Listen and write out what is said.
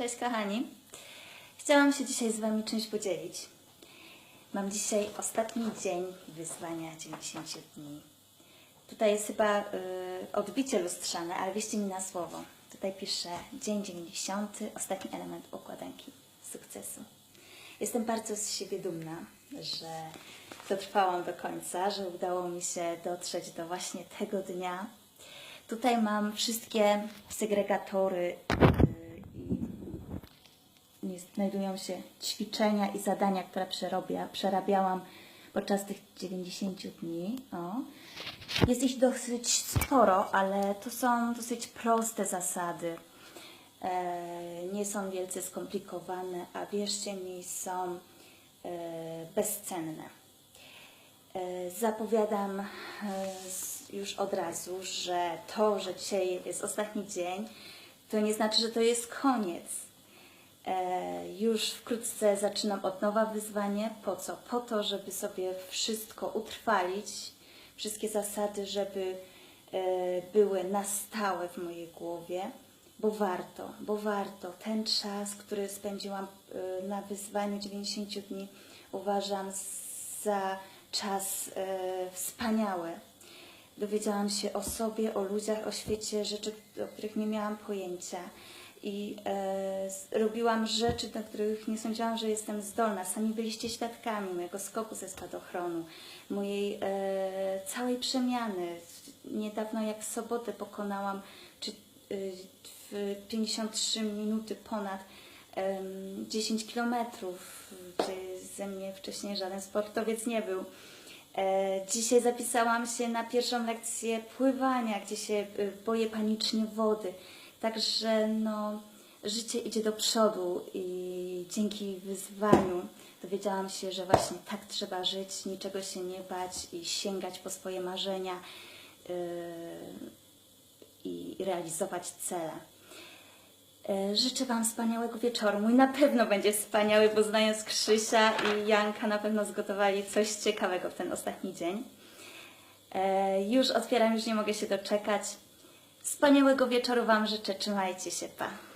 Cześć kochani. Chciałam się dzisiaj z Wami czymś podzielić. Mam dzisiaj ostatni dzień wyzwania 90 dni. Tutaj jest chyba y, odbicie lustrzane, ale wierzcie mi na słowo. Tutaj piszę dzień 90, ostatni element układanki sukcesu. Jestem bardzo z siebie dumna, że dotrwałam do końca, że udało mi się dotrzeć do właśnie tego dnia. Tutaj mam wszystkie segregatory i nie znajdują się ćwiczenia i zadania, które przerobia, przerabiałam podczas tych 90 dni. O. Jest ich dosyć sporo, ale to są dosyć proste zasady. E, nie są wielce skomplikowane, a wierzcie mi, są e, bezcenne. E, Zapowiadam e, już od razu, że to, że dzisiaj jest ostatni dzień, to nie znaczy, że to jest koniec. E, Już wkrótce zaczynam od nowa wyzwanie. Po co? Po to, żeby sobie wszystko utrwalić, wszystkie zasady, żeby e, były na stałe w mojej głowie, bo warto, bo warto. Ten czas, który spędziłam e, na wyzwaniu 90 dni, uważam za czas wspaniały. Dowiedziałam się o sobie, o ludziach, o świecie, rzeczy, o których nie miałam pojęcia. I e, robiłam rzeczy, do których nie sądziłam, że jestem zdolna. Sami byliście świadkami mojego skoku ze spadochronu, mojej e, całej przemiany. Niedawno jak w sobotę pokonałam czy, y, w 53 minuty ponad em, 10 kilometrów, gdzie ze mnie wcześniej żaden sportowiec nie był. E, Dzisiaj zapisałam się na pierwszą lekcję pływania, gdzie się y, boję panicznie wody. Także no, życie idzie do przodu i dzięki wyzwaniu dowiedziałam się, że właśnie tak trzeba żyć, niczego się nie bać i sięgać po swoje marzenia yy, i realizować cele. E, Życzę Wam wspaniałego wieczoru. Mój na pewno będzie wspaniały, bo znając Krzysia i Janka na pewno zgotowali coś ciekawego w ten ostatni dzień. E, Już otwieram, już nie mogę się doczekać. Wspaniałego wieczoru Wam życzę. Trzymajcie się, pa.